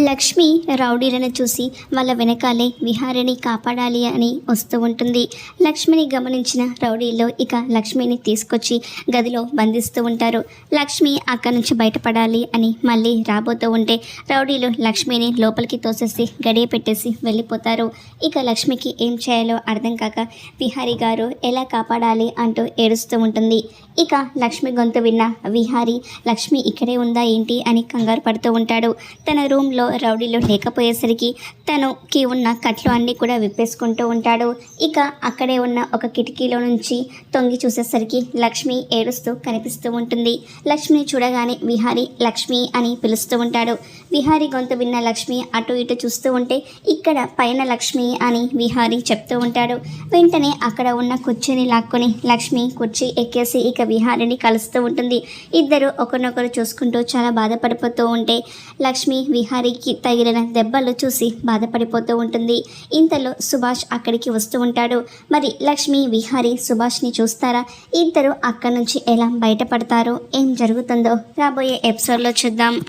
లక్ష్మి రౌడీలను చూసి వాళ్ళ వెనకాలే విహారిని కాపాడాలి అని వస్తూ ఉంటుంది. లక్ష్మిని గమనించిన రౌడీలో ఇక లక్ష్మిని తీసుకొచ్చి గదిలో బంధిస్తూ ఉంటారు. లక్ష్మి అక్కడి నుంచి బయటపడాలి అని మళ్ళీ రాబోతూ ఉంటే రౌడీలు లక్ష్మిని లోపలికి తోసేసి గడియ పెట్టేసి వెళ్ళిపోతారు. ఇక లక్ష్మికి ఏం చేయాలో అర్థం కాక విహారి గారు ఎలా కాపాడాలి అంటూ ఏడుస్తూ ఉంటుంది. ఇక లక్ష్మి గొంతు విన్న విహారి లక్ష్మి ఇక్కడే ఉందా ఏంటి? అని కంగారు పడుతూ ఉంటాడు. తన రూమ్లో రౌడీలు లేకపోయేసరికి తనకి ఉన్న కట్లు అన్నీ కూడా విప్పేసుకుంటూ ఉంటాడు. ఇక అక్కడే ఉన్న ఒక కిటికీలో నుంచి తొంగి చూసేసరికి లక్ష్మి ఏడుస్తూ కనిపిస్తూ ఉంటుంది. లక్ష్మిని చూడగానే విహారి లక్ష్మి అని పిలుస్తూ ఉంటాడు. విహారి గొంతు విన్న లక్ష్మి అటు ఇటు చూస్తూ ఉంటే ఇక్కడ పైన లక్ష్మి అని విహారి చెప్తూ ఉంటాడు. వెంటనే అక్కడ ఉన్న కుర్చీని లాక్కొని లక్ష్మి కుర్చీ ఎక్కేసి ఇక విహారిని కలుస్తూ ఉంటుంది. ఇద్దరు ఒకరినొకరు చూసుకుంటూ చాలా బాధపడిపోతూ ఉంటే లక్ష్మి విహారి విహారికి తగిలిన దెబ్బలు చూసి బాధపడిపోతూ ఉంటుంది. ఇంతలో సుభాష్ అక్కడికి వస్తూ ఉంటాడు. మరి లక్ష్మి విహారి సుభాష్ని చూస్తారా? ఇద్దరు అక్కడి నుంచి ఎలా బయటపడతారు? ఏం జరుగుతుందో రాబోయే ఎపిసోడ్లో చూద్దాం.